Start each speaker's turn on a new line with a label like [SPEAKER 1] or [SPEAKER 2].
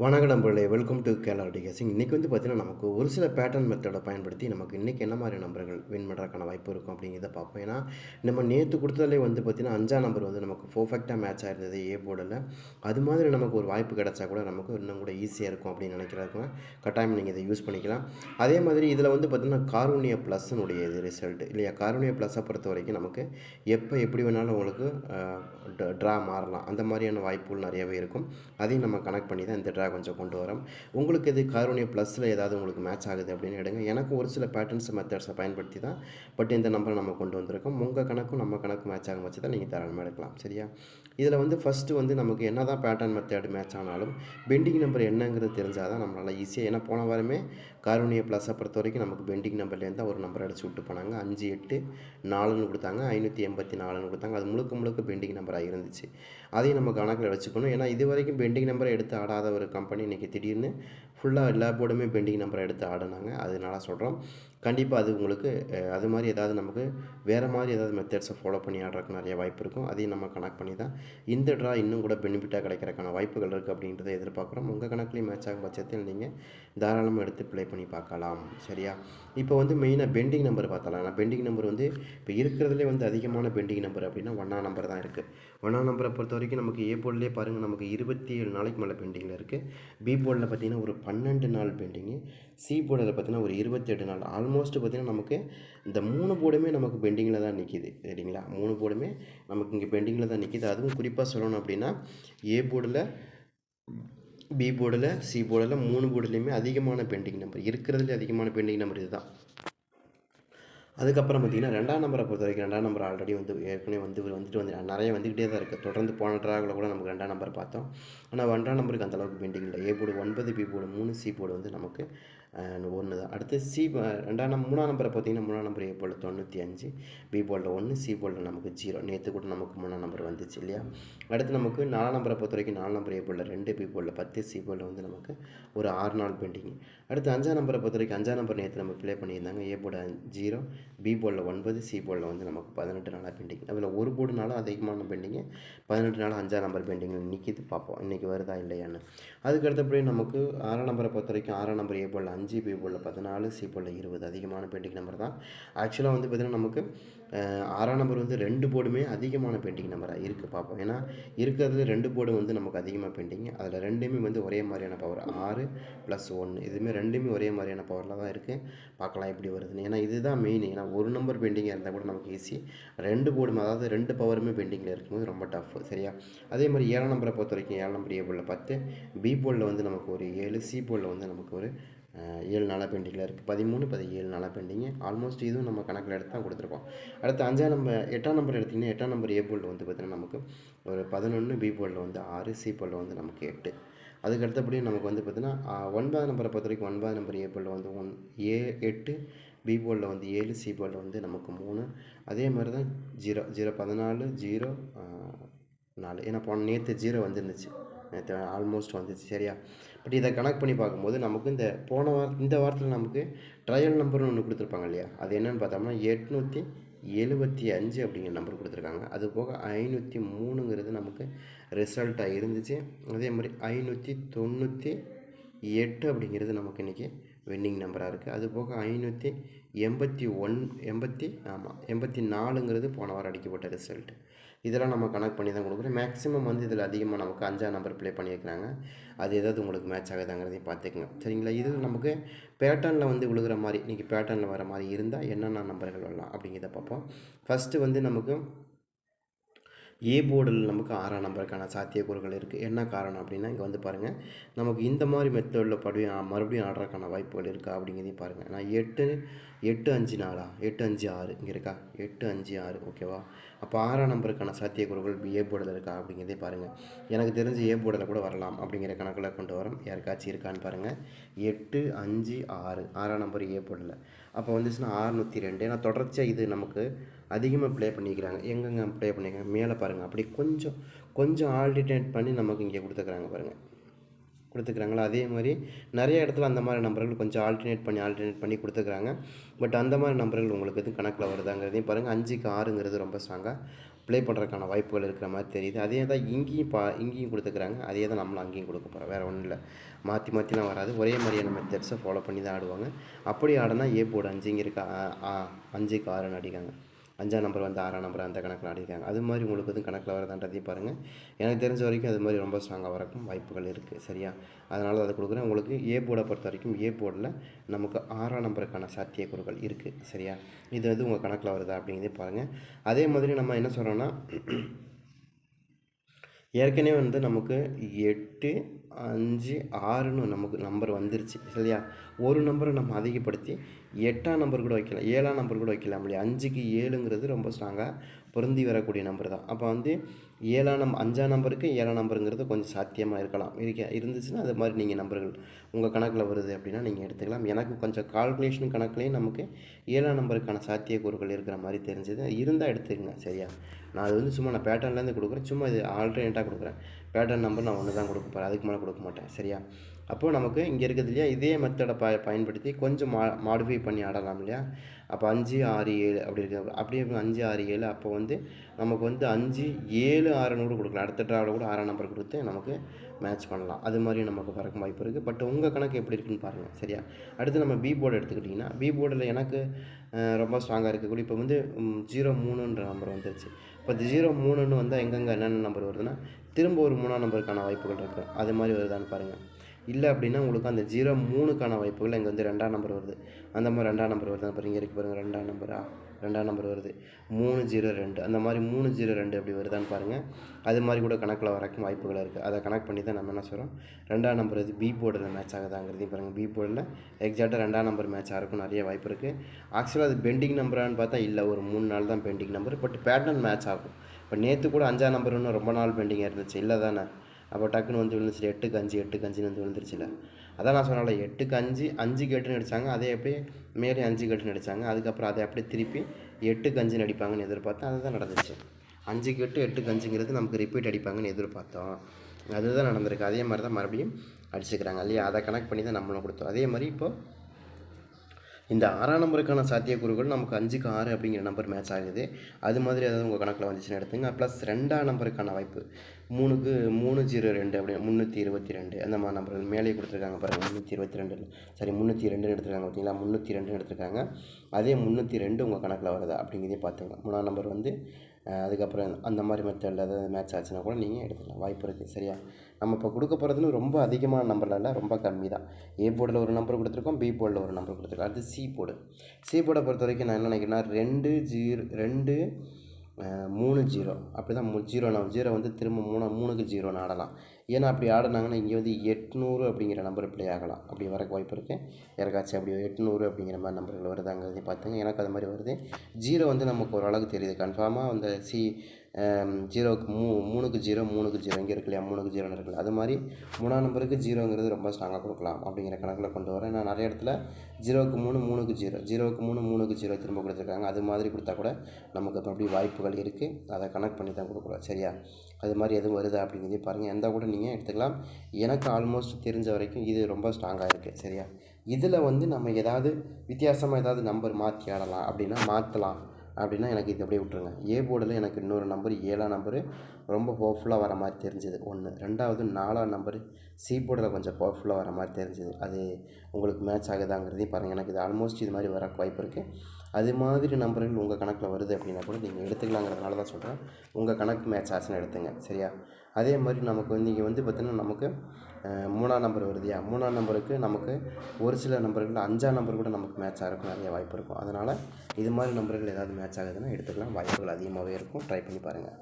[SPEAKER 1] வணக்கம் நம்பர்களே welcome to கேலா டிகேசிங் இன்றைக்கி வந்து பார்த்திங்கன்னா நமக்கு ஒரு சில பேட்டர்ன் மெத்தடை பயன்படுத்தி நமக்கு இன்றைக்கி என்ன மாதிரி நம்பர்கள் வின் பண்ணுறதுக்கான வாய்ப்பு இருக்கும் அப்படிங்கிறத பார்ப்போம். ஏன்னா நம்ம நேற்று கொடுத்ததுலே வந்து பார்த்திங்கன்னா அஞ்சாம் நம்பர் வந்து நமக்கு பர்ஃபெக்டாக மேட்ச் ஆயிருந்தது ஏ போர்டில் அது மாதிரி நமக்கு ஒரு வாய்ப்பு கிடைச்சா கூட நமக்கு இன்னும் கூட ஈஸியாக இருக்கும் அப்படின்னு நினைக்கிறதுக்கு கட்டாயம் நீங்கள் இதை யூஸ் பண்ணிக்கலாம். அதே மாதிரி இதில் வந்து பார்த்திங்கன்னா காரூனிய ப்ளஸ்னுடைய இது ரிசல்ட் இல்லையா? காரூனிய ப்ளஸ்ஸை பொறுத்த வரைக்கும் நமக்கு எப்போ எப்படி வேணாலும் உங்களுக்கு ட்ரா மாறலாம். அந்த மாதிரியான வாய்ப்புகள் நிறையவே இருக்கும். அதையும் நம்ம கனெக்ட் பண்ணி தான் இந்த பெட்டராக கொஞ்சம் கொண்டு வரோம். உங்களுக்கு இது காரூனிய ப்ளஸில் ஏதாவது உங்களுக்கு மேட்ச் ஆகுது அப்படின்னு எடுங்க எனக்கு ஒரு சில பேட்டர்ன்ஸ் மெத்தட்ஸை பயன்படுத்தி தான் பட் இந்த நம்பரை நம்ம கொண்டு வந்திருக்கோம். உங்கள் கணக்கும் நம்ம கணக்கும் மேட்ச் ஆகும் வச்சு தான் நீங்கள் தாராளமாக எடுக்கலாம். சரியா? இதில் வந்து ஃபஸ்ட்டு வந்து நமக்கு என்ன தான் பேட்டர்ன் மெத்தட் மேட்ச் ஆனாலும் பெண்டிங் நம்பர் என்னங்கிறது தெரிஞ்சால் தான் நம்மளால் ஈஸியாக ஏன்னா போன வாரமே காரூனிய ப்ளஸை பொறுத்த வரைக்கும் நமக்கு பெண்டிங் நம்பர்லேருந்து தான் ஒரு நம்பர் அடிச்சு விட்டு போனாங்க. அஞ்சு எட்டு நாலுன்னு கொடுத்தாங்க. ஐநூற்றி எண்பத்தி நாலுன்னு கொடுத்தாங்க. அது முழுக்க முழுக்க பெண்டிங் நம்பராக இருந்துச்சு. அதையும் நம்ம கணக்கில் வச்சுக்கணும். ஏன்னா இது வரைக்கும் பெண்டிங் நம்பரை எடுத்து ஆடாத ஒரு கம்பெனி இன்றைக்கி திடீர்னு ஃபுல்லாக எல்லா போர்டுமே பெண்டிங் நம்பரை எடுத்து ஆடினாங்க. அதனால சொல்கிறோம் கண்டிப்பாக அது உங்களுக்கு அது மாதிரி ஏதாவது நமக்கு வேறு மாதிரி ஏதாவது மெத்தட்ஸை ஃபாலோ பண்ணி ஆடுறதுக்கு நிறைய வாய்ப்பு இருக்கும். அதையும் நம்ம கனெக்ட் பண்ணி தான் இந்த ட்ரா இன்னும் கூட பெனிஃபிட்டாக கிடைக்கிறக்கான வாய்ப்புகள் இருக்குது அப்படின்றத எதிர்பார்க்குறோம். உங்கள் கணக்குலேயும் மேட்ச் ஆகும் பட்சத்தில் நீங்கள் தாராளமாக எடுத்து ப்ளே பண்ணி பார்க்கலாம். சரியா? இப்போ வந்து மெயினாக பெண்டிங் நம்பர் பார்த்தலாம் நான் பெண்டிங் நம்பர் வந்து இப்போ இருக்கிறதுலே வந்து அதிகமான பெண்டிங் நம்பர் அப்படின்னா ஒன்றா நம்பர் தான் இருக்குது ஒன்றா நம்பரை பொறுத்த வரைக்கும் நமக்கு ஏ போர்டிலே பாருங்கள் நமக்கு இருபத்தி ஏழு நாளைக்கு மேலே பெண்டிங்கில் இருக்குது பி போர்டில் பார்த்தீங்கன்னா ஒரு பன்னெண்டு நாள் பெண்டிங்கு சி போர்டில் பார்த்தீங்கன்னா ஒரு இருபத்தெட்டு நாள். ஆல்மோஸ்ட் பார்த்திங்கன்னா நமக்கு இந்த மூணு போர்டுமே நமக்கு பெண்டிங்கில் தான் நிற்கிது சரிங்களா? மூணு போர்டுமே நமக்கு இங்கே பெண்டிங்கில் தான் நிற்கிது அதுவும் குறிப்பாக சொல்லணும் அப்படின்னா ஏ போர்டில் பி போர்டில் சி போர்டில் மூணு போர்டுலேயுமே அதிகமான பெண்டிங் நம்பர் இருக்கிறதுலே அதிகமான பெண்டிங் நம்பர் இதுதான். அதுக்கப்புறம் பார்த்தீங்கன்னா ரெண்டாம் நம்பரை பொறுத்த வரைக்கும் ரெண்டாம் நம்பர் ஆல்ரெடி வந்து ஏற்கனவே வந்து இவர் வந்துட்டு வந்து நிறைய வந்துக்கிட்டே தான் இருக்குது தொடர்ந்து போன ட்ராகில் கூட நமக்கு ரெண்டாம் நம்பர் பார்த்தோம். ஆனால் ஒன்றாம் நம்பருக்கு அந்தளவுக்கு பெண்டிங் இல்லை. ஏ போர்டு ஒன்பது பி போர்டு மூணு சி போர்டு வந்து நமக்கு ஒன்று தான். அடுத்து சி ரெண்டாம் நம்பர் மூணாம் நம்பரை பார்த்தீங்கன்னா மூணாம் நம்பர் ஏ போல் தொண்ணூற்றி அஞ்சு பி போர்டில் ஒன்று சி போர்டில் நமக்கு ஜீரோ நேற்று கூட நமக்கு மூணாம் நம்பர் வந்துச்சு இல்லையா? அடுத்து நமக்கு நாலாம் நம்பரை பொறுத்த வரைக்கும் நாலு நம்பர் ஏ போர்டில் ரெண்டு பி போர்டில் பத்து சி போர்டில் வந்து நமக்கு ஒரு ஆறு நாள் பெண்டிங் அடுத்து அஞ்சாம் நம்பரை பொறுத்த வரைக்கும் அஞ்சாம் நம்பர் நேற்று நம்ம ப்ளே பண்ணியிருந்தாங்க ஏ போர்டு ஜீரோ பி போர்டில் ஒன்பது சி போர்டில் வந்து நமக்கு பதினெட்டு நாளாக பெண்டிங் அதில் ஒரு போர்டுனாலும் அதிகமான பெண்டிங்கு பதினெட்டு நாள் அஞ்சாம் நம்பர் பெண்டிங்கில் நிற்கிது பார்ப்போம் இன்றைக்கி வருதா இல்லையான்னு. அதுக்கு அடுத்தபடி நமக்கு ஆறாம் நம்பரை பொறுத்த வரைக்கும் ஆறாம் நம்பர் ஏ போர்டில் அஞ்சு பி போல் பதினாலு சி போல் இருபது அதிகமான பெயிண்டிங் நம்பர் தான். ஆக்சுவலாக வந்து பார்த்திங்கன்னா நமக்கு ஆறாம் நம்பர் வந்து ரெண்டு போர்டுமே அதிகமான பெயிண்டிங் நம்பராக இருக்குது பார்ப்போம் ஏன்னா இருக்கிறதுல ரெண்டு போர்டு வந்து நமக்கு அதிகமாக பெயிண்டிங் அதில் ரெண்டுமே வந்து ஒரே மாதிரியான பவர் ஆறு ப்ளஸ் ஒன்று இதுவுமே ரெண்டுமே ஒரே மாதிரியான பவரில் தான் இருக்குது பார்க்கலாம் எப்படி வருதுன்னு. ஏன்னா இதுதான் மெயின் ஏன்னா ஒரு நம்பர் பெயிண்டிங்காக இருந்தால் கூட நமக்கு ஈஸி ரெண்டு போர்டும் அதாவது ரெண்டு பவருமே பெயிண்டிங்கில் இருக்கும்போது ரொம்ப டஃப் சரியா? அதே மாதிரி ஏழாம் நம்பரை பொறுத்த வரைக்கும் ஏழாம் நம்பர் ஏ போர்டில் பத்து பி போலில் வந்து நமக்கு ஒரு ஏழு சி போலில் வந்து நமக்கு ஒரு ஏழு நாளாக பெண்டிங்கில் இருக்குது பதிமூணு பதினேழு நாளாக பெண்டிங்கு ஆல்மோஸ்ட் இதுவும் நம்ம கணக்கில் எடுத்து தான் கொடுத்துருக்கோம். அடுத்து அஞ்சாம் நம்பர் எட்டாம் நம்பர் எடுத்திங்கன்னா எட்டாம் நம்பர் ஏ போல்டு வந்து பார்த்திங்கன்னா நமக்கு ஒரு பதினொன்று பி போர்டில் வந்து ஆறு சி போர்டில் வந்து நமக்கு எட்டு. அதுக்கு அடுத்தபடி நமக்கு வந்து பார்த்திங்கன்னா ஒன்பதாம் நம்பரை பொறுத்த வரைக்கும் ஒன்பதாம் நம்பர் ஏ போர்டில் வந்து ஒன் ஏ எட்டு பி போர்டில் வந்து ஏழு சி போர்டில் வந்து நமக்கு மூணு. அதே மாதிரி தான் ஜீரோ ஜீரோ பதினாலு ஜீரோ நாலு. ஏன்னா போன நேற்று ஜீரோ வந்துருந்துச்சு. ஆல்மோஸ்ட் வந்துச்சு சரியா? பட் இதை கனெக்ட் பண்ணி பார்க்கும்போது நமக்கு இந்த போன வார இந்த வாரத்தில் நமக்கு ட்ரையல் நம்பர்னு ஒன்று கொடுத்துருப்பாங்க இல்லையா? அது என்னென்னு பார்த்தோம்னா எட்நூற்றி எழுபத்தி அஞ்சு அப்படிங்கிற நம்பர் கொடுத்துருக்காங்க. அது போக ஐநூற்றி மூணுங்கிறது நமக்கு ரிசல்ட்டாக இருந்துச்சு. அதே மாதிரி ஐநூற்றி தொண்ணூற்றி எட்டு அப்படிங்கிறது நமக்கு இன்றைக்கி வின்னிங் நம்பராக இருக்குது அது போக ஐநூற்றி எண்பத்தி ஒன் எண்பத்தி ஆமாம் எண்பத்தி நாலுங்கிறது போன வாரம் அடிக்கப்பட்ட ரிசல்ட்டு இதெல்லாம் நம்ம கனெக்ட் பண்ணி தான் கொடுக்குறோம். மேக்ஸிமம் வந்து இதில் அதிகமாக நமக்கு அஞ்சாம் நம்பர் ப்ளே பண்ணியிருக்கிறாங்க அது ஏதாவது உங்களுக்கு மேட்ச் ஆகுதாங்கிறதையும் பார்த்துக்குங்க. சரிங்களா? இது நமக்கு பேட்டர்னில் வந்து விழுகிற மாதிரி இன்றைக்கி பேட்டர்னில் வர மாதிரி இருந்தால் என்னென்ன நம்பர்கள் வரலாம் அப்படிங்கிறத பார்ப்போம். ஃபஸ்ட்டு வந்து நமக்கு ஏ போர்டில் நமக்கு ஆறாம் நம்பருக்கான சாத்தியக்கூறுகள் இருக்குது என்ன காரணம் அப்படின்னா இங்கே வந்து பாருங்கள் நமக்கு இந்த மாதிரி மெத்தடில் படி மறுபடியும் ஆடுறதுக்கான வாய்ப்புகள் இருக்கா அப்படிங்கிறதையும் பாருங்கள் நான் எட்டு எட்டு அஞ்சு நாலா எட்டு அஞ்சு ஆறு. இங்கே இருக்கா? எட்டு அஞ்சு ஆறு. ஓகேவா அப்போ ஆறாம் நம்பருக்கான சாத்தியக்கூறுகள் ஏ போர்டில் இருக்கா அப்படிங்கிறதே பாருங்கள் எனக்கு தெரிஞ்சு ஏ போர்டில் கூட வரலாம் அப்படிங்கிற கணக்கில் கொண்டு வரோம். யாருக்காச்சும் இருக்கான்னு பாருங்கள் எட்டு அஞ்சு ஆறு. ஆறாம் நம்பர் ஏ போர்டில் அப்போ வந்துச்சுன்னா ஆறுநூற்றி ரெண்டு. ஏன்னா தொடர்ச்சியாக இது நமக்கு அதிகமாக ப்ளே பண்ணிக்கிறாங்க. எங்கெங்கே ப்ளே பண்ணிக்கிறாங்க? மேலே பாருங்கள் அப்படி கொஞ்சம் கொஞ்சம் ஆல்டினேட் பண்ணி நமக்கு இங்கே கொடுத்துக்கிறாங்க பாருங்கள் கொடுத்துக்கிறாங்களோ? அதே மாதிரி நிறைய இடத்துல அந்த மாதிரி நம்பர்கள் கொஞ்சம் ஆல்டர்னேட் பண்ணி ஆல்டர்னேட் பண்ணி கொடுத்துக்கிறாங்க. பட் அந்த மாதிரி நம்பர்கள் உங்களுக்கு எதுவும் கணக்கில் வருதாங்கிறதையும் பாருங்கள் அஞ்சுக்கு ஆறுங்கிறது ரொம்ப ஸ்ட்ராங்காக ப்ளே பண்ணுறதுக்கான வாய்ப்புகள் இருக்கிற மாதிரி தெரியுது. அதே தான் இங்கேயும் பா இங்கேயும் கொடுத்துக்கிறாங்க. அதே தான் நம்மளும் அங்கேயும் கொடுக்க போகிறோம் வேறு ஒன்றும் இல்லை. மாற்றி மாற்றிலாம் வராது. ஒரே மாதிரியான மெத்தட்ஸை ஃபாலோ பண்ணி தான் ஆடுவாங்க. அப்படி ஆடினா ஏ போர்டு அஞ்சு இங்கே இருக்கா? ஆ, அஞ்சுக்கு ஆறுன்னு அடிக்காங்க அஞ்சாம் நம்பர் வந்து ஆறாம் நம்பர் அந்த கணக்கில் ஆடிருக்காங்க. அது மாதிரி உங்களுக்கு வந்து கணக்கில் வரதான்றதையும் பாருங்கள் எனக்கு தெரிஞ்ச வரைக்கும் அது மாதிரி ரொம்ப ஸ்ட்ராங்காக வரக்கும் வாய்ப்புகள் இருக்குது சரியா? அதனால் அதை கொடுக்குறேன். உங்களுக்கு ஏ போர்டை பொறுத்த வரைக்கும் ஏ போர்டில் நமக்கு ஆறாம் நம்பருக்கான சாத்தியக்கூறுகள் இருக்குது சரியா? இது வந்து உங்கள் கணக்கில் வருதா அப்படிங்கிறதே பாருங்கள் அதே மாதிரி நம்ம என்ன சொல்கிறோன்னா ஏற்கனவே வந்து நமக்கு எட்டு அஞ்சு ஆறுன்னு நமக்கு நம்பர் வந்துருச்சு சரியா? ஒரு நம்பரை நம்ம அதிகப்படுத்தி எட்டாம் நம்பர் கூட வைக்கலாம் ஏழாம் நம்பர் கூட வைக்கலாம் இல்லையா? அஞ்சுக்கு ஏழுங்கிறது ரொம்ப ஸ்ட்ராங்காக பொருந்தி வரக்கூடிய நம்பர் தான். அப்போ வந்து ஏழாம் நம் அஞ்சாம் நம்பருக்கு ஏழாம் நம்பருங்கிறது கொஞ்சம் சாத்தியமாக இருக்கலாம். இருக்க இருந்துச்சுன்னா அது மாதிரி நீங்கள் நம்பர்கள். உங்கள் கணக்கில் வருது அப்படின்னா நீங்கள் எடுத்துக்கலாம். எனக்கு கொஞ்சம் கால்குலேஷன் கணக்குலேயும் நமக்கு ஏழாம் நம்பருக்கான சாத்தியக்கூறுகள் இருக்கிற மாதிரி தெரிஞ்சது. இருந்தால் எடுத்துக்கங்க சரியா? நான் அது வந்து சும்மா நான் பேட்டர்ன்லேருந்து கொடுக்குறேன். சும்மா இது ஆல்டர்னேட்டாக கொடுக்குறேன். பேட்டர்ன் நம்பர் நான் ஒன்று தான் கொடுக்க போகிறேன் அதுக்கு மேலே கொடுக்க மாட்டேன் சரியா? அப்போது நமக்கு இங்கே இருக்குது இல்லையா? இதே மெத்தடை ப பயன்படுத்தி கொஞ்சம் மா மாடிஃபை பண்ணி ஆடலாம் இல்லையா? அப்போ அஞ்சு ஆறு ஏழு அப்படி இருக்கு. அப்படியே அஞ்சு ஆறு ஏழு அப்போ வந்து நமக்கு வந்து அஞ்சு ஏழு ஆறுன்னு கூட கொடுக்கலாம். அடுத்த ட்ராவில் கூட ஆறாம் நம்பர் கொடுத்து நமக்கு மேட்ச் பண்ணலாம். அது மாதிரி நமக்கு பறக்கும் வாய்ப்பு இருக்குது பட் உங்கள் கணக்கு எப்படி இருக்குன்னு பாருங்கள் சரியா? அடுத்து நம்ம பி போர்டு எடுத்துக்கிட்டிங்கன்னா பி போர்டில் எனக்கு ரொம்ப ஸ்ட்ராங்காக இருக்கக்கூடிய இப்போ வந்து ஜீரோ மூணுன்ற நம்பர் வந்துருச்சு. இப்போ இந்த ஜீரோ மூணுன்னு வந்தால் எங்கெங்கே என்னென்ன நம்பர் வருதுன்னா திரும்ப ஒரு மூணாம் நம்பருக்கான வாய்ப்புகள் இருக்குது அது மாதிரி வருதான்னு பாருங்கள் இல்லை அப்படின்னா உங்களுக்கு அந்த ஜீரோ மூணுக்கான வாய்ப்புகள் இங்கே வந்து ரெண்டாம் நம்பர் வருது. அந்த மாதிரி ரெண்டாம் நம்பர் வருது. அப்புறம் இங்கே இருக்கு பாருங்கள் ரெண்டாம் நம்பரா ரெண்டாம் நம்பர் வருது. மூணு ஜீரோ ரெண்டு. அந்த மாதிரி மூணு ஜீரோ ரெண்டு அப்படி வருதான்னு பாருங்கள் அது மாதிரி கூட கணக்கில் வரக்கும் வாய்ப்புகள் இருக்குது அதை கணக்கு பண்ணி தான் நம்ம என்ன சொல்கிறோம் ரெண்டாம் நம்பர் இது பி போர்டில் மேட்ச் ஆகுதாங்கிறதையும் பாருங்கள் பி போர்டில் எக்ஸாக்டாக ரெண்டாம் நம்பர் மேட்ச் ஆகிறக்கும் நிறைய வாய்ப்பு இருக்குது ஆக்சுவலாக அது பெண்டிங் நம்பரான்னு பார்த்தா இல்லை. ஒரு மூணு நாள் தான் pending number but pattern match ஆகும். இப்போ நேற்று கூட அஞ்சாம் நம்பர் இன்னும் ரொம்ப நாள் பெண்டிங்காக இருந்துச்சு. இல்லை தானே? அப்போ டக்குன்னு வந்து விழுந்துச்சு எட்டுக்கு அஞ்சு எட்டுக்கு அஞ்சுன்னு வந்து விழுந்துருச்சுல. அதான் நான் சொன்னால எட்டுக்கு அஞ்சு அஞ்சு எட்டுன்னு அடித்தாங்க அதே அப்படியே மேலே அஞ்சு கேட்டுன்னு அடித்தாங்க அதுக்கப்புறம் அதை அப்படியே திருப்பி எட்டுக்கு அஞ்சுன்னு அடிப்பாங்கன்னு எதிர்பார்த்தேன் அதுதான் நடந்துச்சு. அஞ்சு எட்டு எட்டுக்கு அஞ்சுங்கிறது நமக்கு ரிப்பீட் அடிப்பாங்கன்னு எதிர்பார்த்தோம். அதுதான் நடந்திருக்கு. அதே மாதிரி தான் மறுபடியும் அடிச்சுக்கிறாங்க இல்லையா? அதை கனெக்ட் பண்ணி தான் நம்மளும் கொடுத்தோம். அதே மாதிரி இப்போது இந்த ஆறாம் நம்பருக்கான சாத்தியக்கூறுகள் நமக்கு அஞ்சுக்கு ஆறு அப்படிங்கிற நம்பர் மேட்ச் ஆகுது. அது மாதிரி ஏதாவது உங்கள் கணக்கில் வந்துச்சுன்னு எடுத்துங்க. ப்ளஸ் ரெண்டாம் நம்பருக்கான வாய்ப்பு. மூணுக்கு மூணு ஜீரோ ரெண்டு அப்படி முந்நூற்றி இருபத்தி ரெண்டு. அந்த மாதிரி நம்பர்கள் மேலே கொடுத்துருக்காங்க பாருங்கள் முந்நூற்றி இருபத்தி ரெண்டு சரி முந்நூற்றி ரெண்டுன்னு எடுத்துருக்காங்க பார்த்தீங்களா? முந்நூற்றி ரெண்டுன்னு எடுத்துருக்காங்க. அதே முந்நூற்றி ரெண்டு உங்கள் கணக்கில் வருதா அப்படிங்கிறதே பார்த்துங்க மூணாம் நம்பர் வந்து அதுக்கப்புறம் அந்த மாதிரி மெத்தடில் ஏதாவது மேட்ச் ஆச்சுன்னா கூட நீங்கள் எடுத்துக்கலாம். வாய்ப்பு இருக்குது சரியா? நம்ம இப்போ கொடுக்க போகிறதுன்னு ரொம்ப அதிகமான நம்பர்லாம் இல்லை ரொம்ப கம்மி தான் ஏ போர்டில் ஒரு நம்பர் கொடுத்துருக்கோம் பி போர்டில் ஒரு நம்பர் கொடுத்துருக்கோம். அடுத்து சி போர்டு சி போர்டை பொறுத்த வரைக்கும் நான் என்ன நினைக்கிறேன்னா ரெண்டு ஜீரோ ரெண்டு மூணு ஜீரோ. அப்படி தான் ஜீரோ நான் ஜீரோ வந்து திரும்ப மூணு மூணுக்கு ஜீரோன்னு ஆடலாம். ஏன்னா அப்படி ஆடினாங்கன்னா இங்கே வந்து எட்நூறு அப்படிங்கிற நம்பர் இப்படி ஆகலாம். அப்படி வரக்கு வாய்ப்பு இருக்குது யாருக்காச்சும் அப்படி எட்நூறு அப்படிங்கிற மாதிரி நம்பர்கள் வருதாங்கிறதையும் பார்த்துங்க. எனக்கு அது மாதிரி வருது. ஜீரோ வந்து நமக்கு ஓரளவுக்கு தெரியுது. கன்ஃபார்மாக அந்த சி ஜீரோக்கு மூ மூணுக்கு ஜீரோ மூணுக்கு ஜீரோ இங்கே இருக்கு இல்லையா? மூணுக்கு ஜீரோன்னு இருக்குல்ல அது மாதிரி மூணாம் நம்பருக்கு ஜீரோங்கிறது ரொம்ப ஸ்ட்ராங்காக கொடுக்கலாம் அப்படிங்கிற கணக்கில் கொண்டு வரேன். நான் நிறைய இடத்துல ஜீரோக்கு மூணு மூணுக்கு ஜீரோ ஜீரோக்கு மூணு மூணுக்கு ஜீரோ திரும்ப கொடுத்துருக்காங்க. அது மாதிரி கொடுத்தா கூட நமக்கு இப்போ அப்படி வாய்ப்புகள் இருக்குது அதை கனெக்ட் பண்ணி தான் கொடுக்குறோம் சரியா? அது மாதிரி எதுவும் வருதா அப்படிங்கிறதையும் பாருங்கள் எந்த கூட நீங்கள் எடுத்துக்கலாம். எனக்கு ஆல்மோஸ்ட் தெரிஞ்ச வரைக்கும் இது ரொம்ப ஸ்ட்ராங்காக இருக்குது சரியா? இதில் வந்து நம்ம ஏதாவது வித்தியாசமாக ஏதாவது நம்பர் மாற்றி ஆடலாம் அப்படின்னா மாற்றலாம் அப்படின்னா எனக்கு இது அப்படியே விட்ருங்க ஏ போர்டில் எனக்கு இன்னொரு நம்பர் ஏழாம் நம்பரு ரொம்ப பவர்ஃபுல்லாக வர மாதிரி தெரிஞ்சுது. ஒன்று ரெண்டாவது நாலாம் நம்பரு சி போர்டில் கொஞ்சம் பவர்ஃபுல்லாக வர மாதிரி தெரிஞ்சுது. அது உங்களுக்கு மேட்ச் ஆகுதாங்கிறதையும் பாருங்கள் எனக்கு இது ஆல்மோஸ்ட் இது மாதிரி வர வாய்ப்பு இருக்குது அது மாதிரி நம்பர்கள் உங்கள் கணக்கில் வருது அப்படின்னா கூட நீங்கள் எடுத்துக்கலாங்கிறதுனால தான் சொல்கிறேன் உங்கள் கணக்கு மேட்ச் ஆச்சுன்னு எடுத்துங்க சரியா? அதே மாதிரி நமக்கு வந்து இங்கே வந்து பார்த்திங்கன்னா நமக்கு மூணாம் நம்பர் வருதுயா மூணாம் நம்பருக்கு நமக்கு ஒரு சில நம்பர்கள் அஞ்சாம் நம்பர் கூட நமக்கு மேட்ச் ஆகிறதுக்கு நிறைய வாய்ப்பு இருக்கும். அதனால் இது மாதிரி நம்பர்கள் ஏதாவது மேட்ச் ஆகுதுன்னா எடுத்துக்கலாம். வாய்ப்புகள் அதிகமாகவே இருக்கும். ட்ரை பண்ணி பாருங்கள்